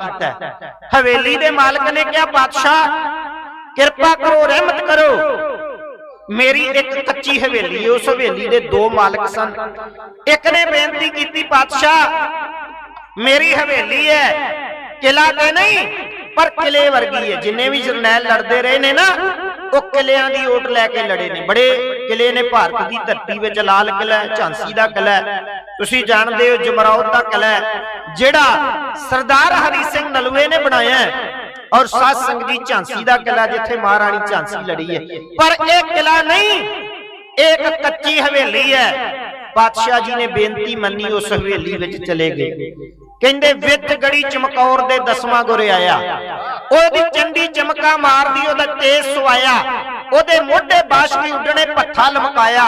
ਕੀਤਾ ਹੈ। ਹਵੇਲੀ ਦੇ ਮਾਲਕ ਨੇ ਕਿਹਾ, ਬਾਦਸ਼ਾਹ, ਕਿਰਪਾ ਕਰੋ, ਰਹਿਮਤ ਕਰੋ। ਮੇਰੀ ਇੱਕ ਕੱਚੀ ਹਵੇਲੀ ਹੈ। ਉਸ ਹਵੇਲੀ ਦੇ ਦੋ ਮਾਲਕ ਸਨ। ਇੱਕ ਨੇ ਬੇਨਤੀ ਕੀਤੀ ਪਾਤਸ਼ਾਹ ਮੇਰੀ ਹਵੇਲੀ ਹੈ। ਕਿਲਾ ਤੇ ਨਹੀਂ, ਪਰ ਕਿਲੇ ਵਰਗੀ ਹੈ। ਜਿੰਨੇ ਵੀ ਜਰਨੈਲ ਲੜਦੇ ਰਹੇ ਨੇ ਨਾ ਉਹ ਕਿਲਿਆਂ ਦੀ ਓਟ ਲੈ ਕੇ ਲੜੇ ਨੇ। ਬੜੇ ਕਿਲੇ ਨੇ ਭਾਰਤ ਦੀ ਧਰਤੀ ਵਿੱਚ ਲਾਲ ਕਿਲਾ ਝਾਂਸੀ ਦਾ ਕਿਲਾ ਤੁਸੀਂ ਜਾਣਦੇ ਹੋ ਜਮਰੌਦ ਦਾ ਕਿਲਾ ਜਿਹੜਾ ਸਰਦਾਰ ਹਰੀ ਸਿੰਘ ਨਲੂਏ ਨੇ ਬਣਾਇਆ ਔਰ ਸਾਧ ਸੰਗਤ ਦੀ ਝਾਂਸੀ ਦਾ ਕਿਲਾ ਜਿੱਥੇ ਮਹਾਰਾਣੀ ਝਾਂਸੀ ਲੜੀ ਹੈ। ਪਰ ਇਹ ਕਿਲਾ ਨਹੀਂ, ਇਹ ਇੱਕ ਕੱਚੀ ਹਵੇਲੀ ਹੈ। ਪਾਤਸ਼ਾਹ ਜੀ ਨੇ ਬੇਨਤੀ ਮੰਨੀ ਉਸ ਹਵੇਲੀ ਵਿੱਚ ਚਲੇ ਗਏ। ਕਹਿੰਦੇ ਵਿੱਚ ਗੜੀ ਚਮਕੌਰ ਦੇ ਦਸਵਾਂ ਗੁਰ ਆਇਆ। ਉਹਦੀ ਚੰਡੀ ਚਮਕਾ ਮਾਰਦੀ, ਉਹਦਾ ਤੇਜ ਸਵਾਇਆ। ਉਹਦੇ ਮੋਢੇ ਬਾਸ਼ਕੀ ਉੱਡਣੇ ਪੱਥਾ ਲਮਕਾਇਆ।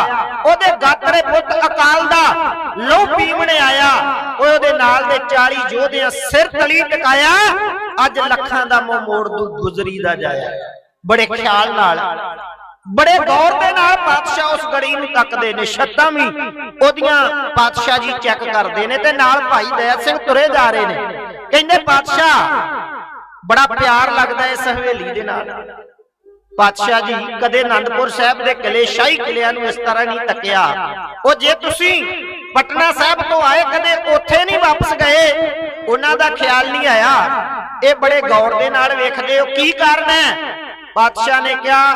ਉਹਦੇ ਗਾਤਰੇ ਪੁੱਤ ਅਕਾਲ ਦਾ ਲਹੂ ਪੀਵਣੇ ਆਇਆ। ਉਹਦੇ ਨਾਲ ਦੇ 40 ਯੋਧਿਆਂ ਸਿਰ ਤਲੀ ਟਿਕਾਇਆ। ਅੱਜ ਲੱਖਾਂ ਦਾ ਮੂੰਹ ਮੋੜ ਦੂ ਗੁਜ਼ਰੀ ਦਾ ਜਾਇਆ। ਬੜੇ ਖਿਆਲ ਨਾਲ, ਬੜੇ ਗੌਰ ਦੇ ਨਾਲ ਪਾਤਸ਼ਾਹ ਉਸ ਗੜੀ ਨੂੰ ਤੱਕਦੇ ਨੇ, ਛੱਤਾਂ ਵੀ। ਉਹਦੀਆਂ ਪਾਤਸ਼ਾਹ ਜੀ ਚੈੱਕ ਕਰਦੇ ਨੇ ਤੇ ਨਾਲ ਭਾਈ ਦਇਆ ਸਿੰਘ ਤੁਰੇ ਜਾ ਰਹੇ ਨੇ। ਕਹਿੰਦੇ, ਪਾਤਸ਼ਾਹ, ਬੜਾ ਪਿਆਰ ਲੱਗਦਾ ਇਸ ਹਵੇਲੀ ਦੇ ਨਾਲ। ਪਾਤਸ਼ਾਹ ਜੀ ਕਦੇ ਆਨੰਦਪੁਰ ਸਾਹਿਬ ਦੇ ਕਿਲੇ, ਸ਼ਾਹੀ ਕਿਲਿਆਂ ਨੂੰ ਇਸ ਤਰ੍ਹਾਂ ਨਹੀਂ ਤੱਕਿਆ। ਉਹ ਜੇ ਤੁਸੀਂ ਪਟਨਾ ਸਾਹਿਬ ਤੋਂ ਆਏ, ਕਦੇ ਉੱਥੇ ਨਹੀਂ ਵਾਪਸ ਗਏ, ਉਹਨਾਂ ਦਾ ਖਿਆਲ ਨਹੀਂ ਆਇਆ। ਇਹ ਬੜੇ ਗੌਰ ਦੇ ਨਾਲ ਵੇਖਦੇ ਹੋ, ਕੀ ਕਾਰਨ ਹੈ? ਪਾਤਸ਼ਾਹ ਨੇ ਕਿਹਾ